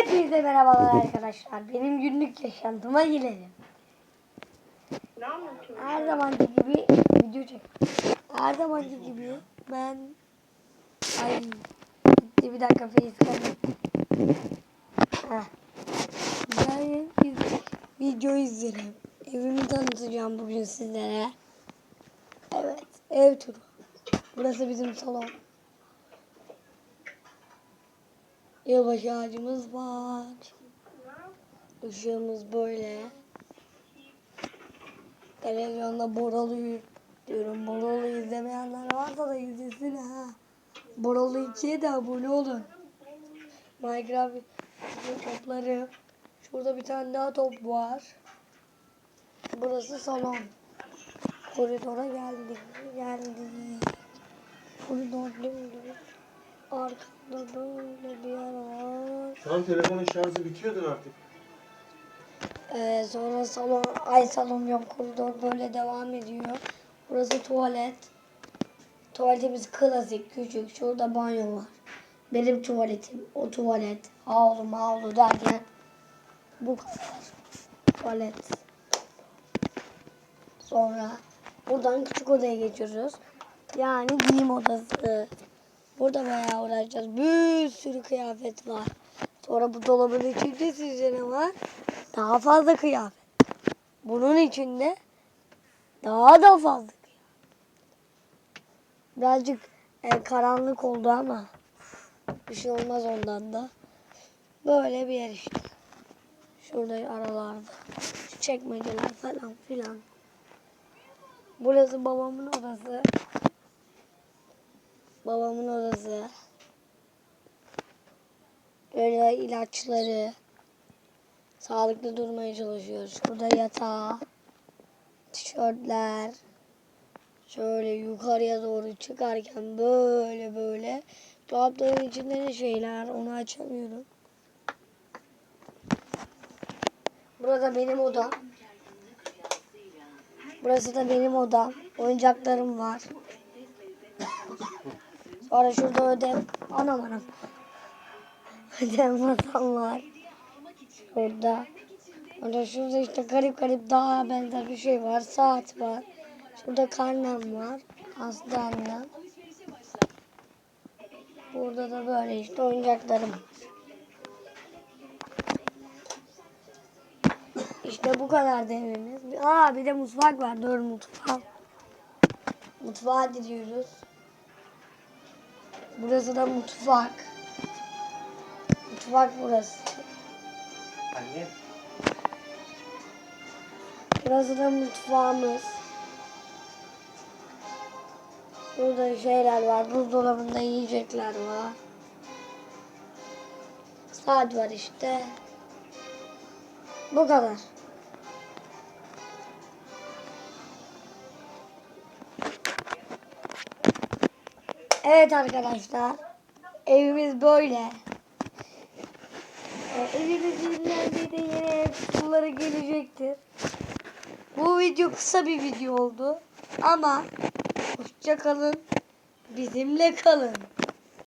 Hepinize merhabalar arkadaşlar. Benim günlük yaşantıma girelim. Ne anlatıyorsun? Her zamanki gibi video çek. Her zamanki gibi ben ay gitti bir dakika facecam. Ben video izlerim. Evimi tanıtacağım bugün sizlere. Evet, ev turu. Burası bizim salon. Yılbaşı ağacımız var. Işığımız böyle. Televizyonda Boralı diyorum. Boralı izlemeyenler varsa da izlesin ha. Boralı 2'ye de abone olun. Minecraft topları. Şurada bir tane daha top var. Burası salon. Koridora geldik. Geldik. Koridor dümdüz. Arkada böyle bir yer var. Şu an telefonun şarjı bitiyordur artık. Ee, sonra salon, ay salon yok koridor böyle devam ediyor. Burası tuvalet. Tuvaletimiz klasik, küçük. Şurada banyo var. Benim tuvaletim, o tuvalet. Havlu mavlu derken bu kadar. Tuvalet. Sonra buradan küçük odaya geçiyoruz. Yani giyim odası. Burada bayağı uğraşacağız. Bir sürü kıyafet var. Sonra bu dolabın içinde sizce ne var? Daha fazla kıyafet. Bunun içinde daha da fazla kıyafet. Birazcık e, karanlık oldu ama bir şey olmaz ondan da. Böyle bir yer işte. Şurada aralarda. Çekmeceler falan filan. Burası babamın odası. Babamın odası. Böyle ilaçları. Sağlıklı durmaya çalışıyoruz. Şurada yatağı. Tişörtler. Şöyle yukarıya doğru çıkarken böyle böyle. Dolapların içinde ne şeyler onu açamıyorum. Burada benim odam. Burası da benim odam. Oyuncaklarım var. Sonra şurada ödev. Anam anam. Ödev masam var. Şurada. Orada şurada işte garip garip daha benzer bir şey var. Saat var. Şurada karnem var. Hastane. Burada da böyle işte oyuncaklarım. İşte bu kadar da evimiz. Aa bir de mutfak var. Dur mutfak. Mutfağa gidiyoruz. Burası da mutfak. Mutfak burası. Anne. Burası da mutfağımız. Burada şeyler var. Buzdolabında yiyecekler var. Saat var işte. Bu kadar. Evet arkadaşlar. Evimiz böyle. Ee, evimiz yenilendiğinde yeni ev suları gelecektir. Bu video kısa bir video oldu. Ama hoşça kalın. Bizimle kalın.